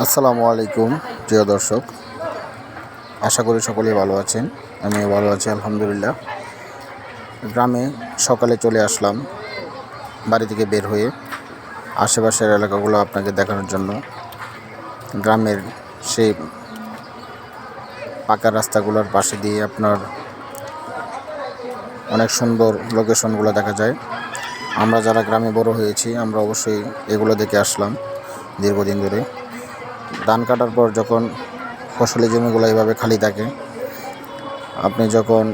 আসসালামু আলাইকুম, প্রিয় দর্শক। আশা করি সকলেই ভালো আছেন, আমিও ভালো আছি, আলহামদুলিল্লাহ। গ্রামে সকালে চলে আসলাম, বাড়ি থেকে বের হয়ে আশেপাশের এলাকাগুলো আপনাকে দেখানোর জন্য। গ্রামের সেই পাকা রাস্তাগুলোর পাশে দিয়ে আপনার অনেক সুন্দর লোকেশনগুলো দেখা যায়। আমরা যারা গ্রামে বড় হয়েছি, আমরা অবশ্যই এগুলো দেখে আসলাম দীর্ঘদিন ধরে। ধান কাটার পর যখন ফসলি জমিগুলো এইভাবে খালি থাকে, আপনি যখন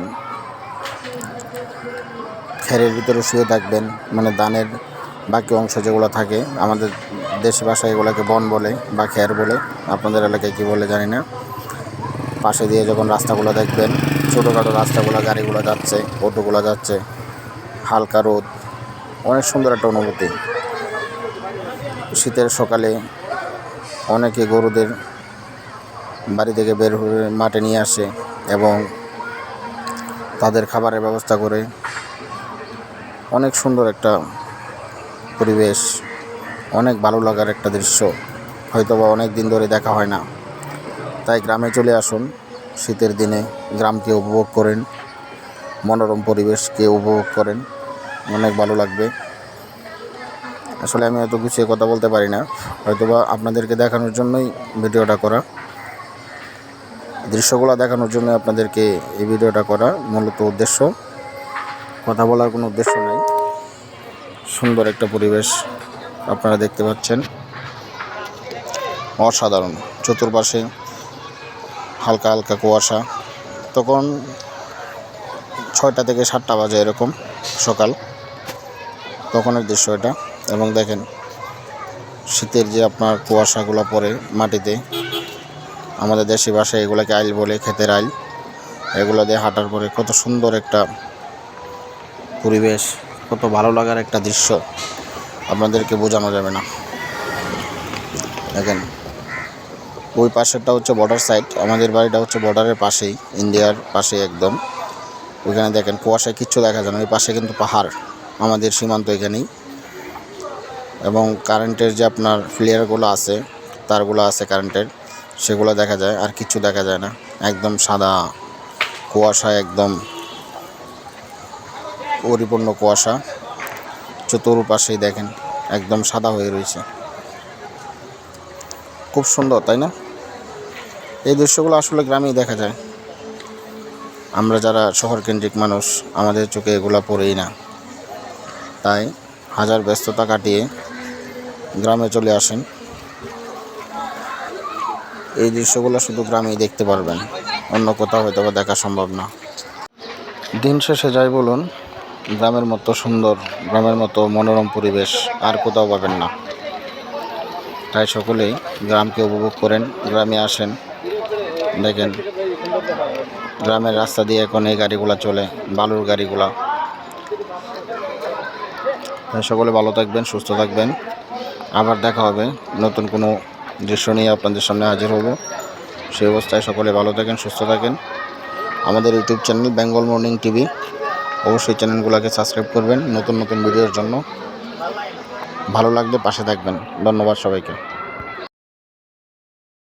খেরের ভিতরে শুয়ে থাকবেন মানে ধানের বাকি অংশ যেগুলো থাকে, আমাদের দেশ ভাষায় এগুলোকে বন বলে বা খের বলে, আপনাদের এলাকায় কী বলে জানি না। পাশে দিয়ে যখন রাস্তাগুলো দেখবেন, ছোটোখাটো রাস্তাগুলো, গাড়িগুলো যাচ্ছে, অটোগুলো যাচ্ছে, হালকা রোদ, অনেক সুন্দর একটা অনুভূতি। শীতের সকালে অনেকে গরুদের বাড়ি থেকে বের হয়ে মাঠে নিয়ে আসে এবং তাদের খাবারের ব্যবস্থা করে। অনেক সুন্দর একটা পরিবেশ, অনেক ভালো লাগার একটা দৃশ্য। হয়তো বা অনেক দিন ধরে দেখা হয় না। তাই গ্রামে চলে আসুন, শীতের দিনে গ্রামকে উপভোগ করেন, মনোরম পরিবেশকে উপভোগ করেন, অনেক ভালো লাগবে। আসলে আমি এত গুছিয়ে কথা বলতে পারি না। হয়তোবা আপনাদেরকে দেখানোর জন্যই ভিডিওটা করা। দৃশ্যগুলো দেখানোর জন্য আপনাদেরকে এই ভিডিওটা করা মূলত উদ্দেশ্য। কথা বলার কোনো উদ্দেশ্য নেই। সুন্দর একটা পরিবেশ আপনারা দেখতে পাচ্ছেন। অসাধারণ। চতুর্পাশে হালকা হালকা কুয়াশা। তখন ছয়টা থেকে সাতটা বাজে এরকম সকাল। তখনের দৃশ্য এটা। এবং দেখেন, শীতের যে আপনার কুয়াশাগুলো পড়ে মাটিতে, আমাদের দেশি ভাষায় এগুলোকে আইল বলে, ক্ষেতের আইল। এগুলো দিয়ে হাঁটার পরে কত সুন্দর একটা পরিবেশ, কত ভালো লাগার একটা দৃশ্য আপনাদেরকে বোঝানো যাবে না। দেখেন, ওই পাশেরটা হচ্ছে বর্ডার সাইড আমাদের বাড়িটা হচ্ছে বর্ডারের পাশেই, ইন্ডিয়ার পাশে একদম। ওইখানে দেখেন, কুয়াশায় কিচ্ছু দেখা যায় না, ওই পাশে কিন্তু পাহাড়, আমাদের সীমান্ত এখানেই। এবং কারেন্টের যে আপনার ফ্লেয়ারগুলো আছে, তারগুলো আছে কারেন্টের সেগুলো দেখা যায়, আর কিচ্ছু দেখা যায় না। একদম সাদা কুয়াশা, একদম পরিপূর্ণ কুয়াশা। চতুর্পাশেই দেখেন, একদম সাদা হয়ে রয়েছে। খুব সুন্দর, তাই না? এই দৃশ্যগুলো আসলে গ্রামেই দেখা যায়। আমরা যারা শহর কেন্দ্রিক মানুষ, আমাদের চোখে এগুলো পড়েই না। তাই হাজার ব্যস্ততা কাটিয়ে গ্রামে চলে আসেন। এই দৃশ্যগুলো শুধু গ্রামেই দেখতে পারবেন, অন্য কোথাও হয়তো বা দেখা সম্ভব না। দিন শেষে যাই বলুন, গ্রামের মতো সুন্দর, গ্রামের মতো মনোরম পরিবেশ আর কোথাও পাবেন না। তাই সকলেই গ্রামকে উপভোগ করেন, গ্রামে আসেন। দেখেন, গ্রামের রাস্তা দিয়ে এখন এই গাড়িগুলো চলে, বালুর গাড়িগুলা। সকলে ভালো থাকবেন, সুস্থ থাকবেন। আবার দেখা হবে। নতুন কোনো দৃশ্য নিয়ে আপনাদের সামনে হাজির হব। সেই অবস্থায় সকলে ভালো থাকেন, সুস্থ থাকেন। আমাদের YouTube channel Bengal morning TV. অবশ্যই চ্যানেলগুলোকে সাবস্ক্রাইব করবেন নতুন নতুন ভিডিওর জন্য। ভালো লাগলে পাশে থাকবেন। ধন্যবাদ সবাইকে।